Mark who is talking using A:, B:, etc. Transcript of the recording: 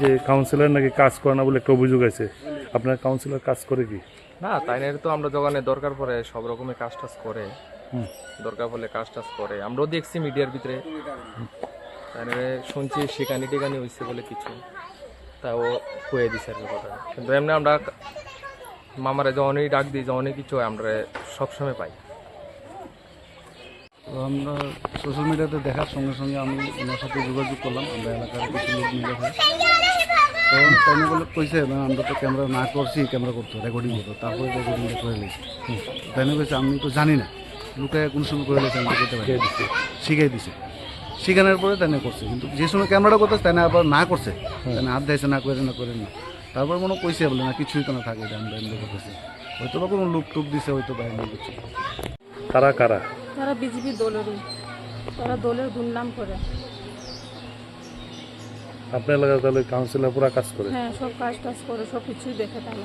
A: যে কাউন্সিলর নাকি কাজ করে না বলে একটা অভিযোগ আছে। আপনার কাউন্সিলর কাজ করে কি?
B: না তাই না তো আমরা যখন দরকার পড়ে সব রকমের কাজ টাজ করে। দরকার পড়লে কাজ টাজ করে। আমরাও দেখছি মিডিয়ার ভিতরে। তাই না শুনছি শিকানি টিকানি হয়েছে বলে কিছু। তা ও কয়ে দিছে আর কি কথা। কিন্তু এমনি আমরা মামারে যখনই ডাক দিই যখনই কিছু আমরা সবসময় পাই।
C: তো আমরা সোশ্যাল মিডিয়াতে দেখার সঙ্গে সঙ্গে আমি ওনার সাথে যোগাযোগ করলাম, আমরা এলাকার কিছু লোক মিলে হয়। তো তাই বলে কইছে, না, আমরা তো ক্যামেরা না করছি ক্যামেরা করতো রেকর্ডিং করতো তারপরে রেকর্ডিংটা করে নিয়েছি। তাই কইছে, আমি তো জানি না, লুকায় কোন সময় করে নিয়েছে, আমি করতে পারি শিখাই দিছে। শিখানোর পরে তাই করছে, কিন্তু যে সময় ক্যামেরাটা করতে তাই আবার না করছে। তাই হাত দিয়েছে না করে না করে না। তারপর মনে কইছে, বলে, না, কিছুই তো না থাকে আমরা এমনি করতেছি। হয়তো বা কোনো লুপ টুপ দিছে হয়তো বাইরে করছে
A: কারা কারা?
D: তারা বিজেপি দলেরই তারা দলের গুণনাম করে।
A: আপনার এলাকায় তাহলে কাউন্সিলর পুরা কাজ করে?
D: হ্যাঁ সব কাজ টাজ করে সব কিছুই দেখে তারা।